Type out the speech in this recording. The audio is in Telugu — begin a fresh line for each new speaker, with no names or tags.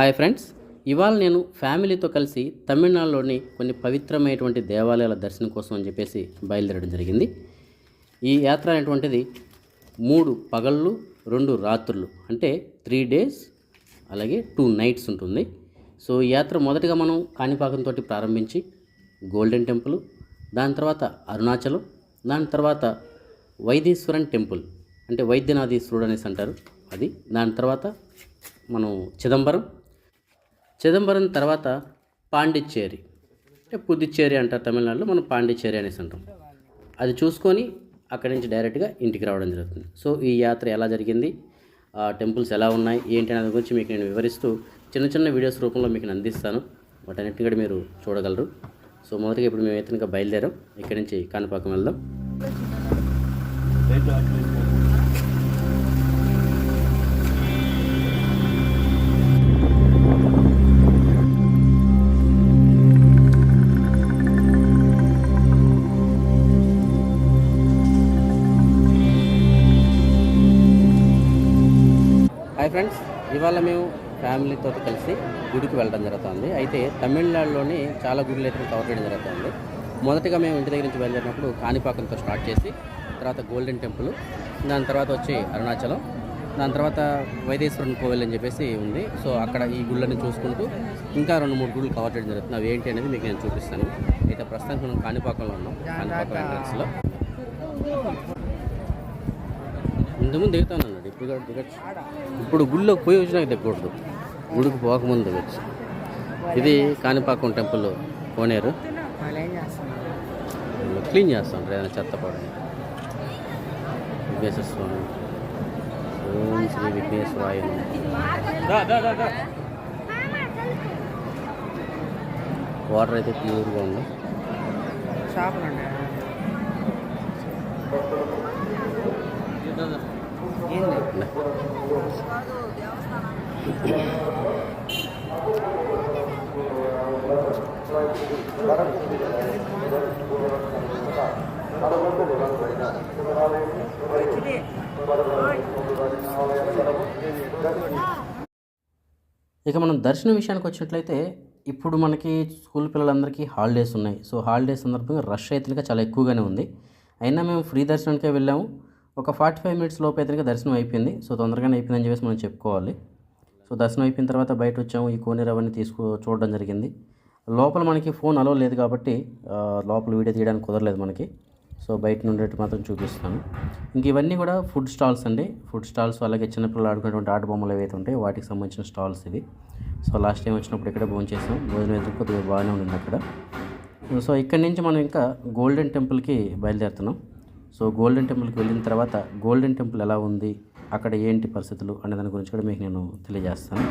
హాయ్ ఫ్రెండ్స్ ఇవాళ నేను ఫ్యామిలీతో కలిసి తమిళనాడులోని కొన్ని పవిత్రమైనటువంటి దేవాలయాల దర్శనం కోసం అని చెప్పేసి బయలుదేరడం జరిగింది. ఈ యాత్ర అనేటువంటిది మూడు పగళ్ళు రెండు రాత్రులు అంటే త్రీ డేస్ అలాగే టూ నైట్స్ ఉంటుంది. సో ఈ యాత్ర మొదటగా మనం కాణిపాకంతో ప్రారంభించి గోల్డెన్ టెంపుల్ దాని తర్వాత అరుణాచలం దాని తర్వాత వైదీశ్వరన్ టెంపుల్ అంటే వైద్యనాథీశ్వరుడు అనేసి అంటారు. అది దాని తర్వాత మనం చిదంబరం చిదంబరం తర్వాత పాండిచ్చేరి. అంటే పుదుచ్చేరి అంటారు తమిళనాడులో మనం పాండిచ్చేరి అనేసి అంటాం. అది చూసుకొని అక్కడి నుంచి డైరెక్ట్గా ఇంటికి రావడం జరుగుతుంది. సో ఈ యాత్ర ఎలా జరిగింది? ఆ టెంపుల్స్ ఎలా ఉన్నాయి? ఏంటి అనే గురించి మీకు నేను వివరిస్తూ చిన్న చిన్న వీడియోస్ రూపంలో మీకు నేను అందిస్తాను. వాటన్నిటిని కూడా మీరు చూడగలరు. సో మొదటిగా ఇప్పుడు మేము అయితే బయలుదేరాం. ఇక్కడి నుంచి కాణిపాకం వెళ్దాం. హాయ్ ఫ్రెండ్స్ ఇవాళ మేము ఫ్యామిలీతో కలిసి గుడికి వెళ్ళడం జరుగుతుంది. అయితే తమిళనాడులోని చాలా గుడులు అయితే కవర్ చేయడం జరుగుతుంది. మొదటగా మేము ఇంటి దగ్గర నుంచి బయలుదేరినప్పుడు కాణిపాకంతో స్టార్ట్ చేసి తర్వాత గోల్డెన్ టెంపుల్ దాని తర్వాత వచ్చి అరుణాచలం దాని తర్వాత వైదేశ్వరుని కోవిల్ అని చెప్పేసి ఉంది. సో అక్కడ ఈ గుళ్ళని చూసుకుంటూ ఇంకా రెండు మూడు గుళ్ళు కవర్ చేయడం జరుగుతుంది. అవి ఏంటి అనేది మీకు నేను చూపిస్తాను. అయితే ప్రస్తుతానికి మనం కాణిపాకంలో ఉన్నాం. కాణిపాకం ఎంట్రన్స్లో ఇంతకుముందు దిగుతాను అన్నాడు ఇప్పుడు కూడా దిగచ్చు. ఇప్పుడు గుళ్ళోకి పోయి వచ్చినాక దిగకూడదు. గుడికి పోకముందు దిగచ్చు. ఇది కాణిపాకం టెంపుల్ కోనేరు. క్లీన్ చేస్తాం ఏదైనా చెత్త పడని విఘ్నేశ్వర స్వామి ఓం శ్రీ విఘ్నేశ్వరాయ. వాటర్ అయితే ప్యూర్గా ఉంది. ఇక మనం దర్శనం విషయానికి వచ్చినట్లయితే ఇప్పుడు మనకి స్కూల్ పిల్లలందరికీ హాలిడేస్ ఉన్నాయి. సో హాలిడేస్ సందర్భంగా రష్ అయితే చాలా ఎక్కువగానే ఉంది. అయినా మేము ఫ్రీ దర్శనానికే వెళ్ళాము. ఒక ఫార్టీ ఫైవ్ మినిట్స్ లోపు అయితే దర్శనం అయిపోయింది. సో తొందరగానే అయిపోయిందని చెప్పేసి మనం చెప్పుకోవాలి. సో దర్శనం అయిపోయిన తర్వాత బయట వచ్చాము. ఈ కోనేరు అవన్నీ తీసుకు చూడడం జరిగింది. లోపల మనకి ఫోన్ అలో లేదు కాబట్టి లోపల వీడియో తీయడానికి కుదరలేదు మనకి. సో బయట నుండి మాత్రం చూపిస్తాను ఇంక ఇవన్నీ కూడా ఫుడ్ స్టాల్స్ అండి. ఫుడ్ స్టాల్స్ అలాగే చిన్నపిల్లలు ఆడుకునేటువంటి ఆట బొమ్మలు ఏవైతే ఉంటాయి వాటికి సంబంధించిన స్టాల్స్ ఇవి. సో లాస్ట్ టైం వచ్చినప్పుడు ఇక్కడ భోజనం చేసాం. భోజనం ఎదురు కొద్దిగా బాగానే ఉంది అక్కడ. సో ఇక్కడి నుంచి మనం ఇంకా గోల్డెన్ టెంపుల్కి బయలుదేరుతున్నాం. సో గోల్డెన్ టెంపుల్కి వెళ్ళిన తర్వాత గోల్డెన్ టెంపుల్ ఎలా ఉంది అక్కడ ఏంటి పరిస్థితులు అనే దాని గురించి కూడా మీకు నేను తెలియజేస్తాను.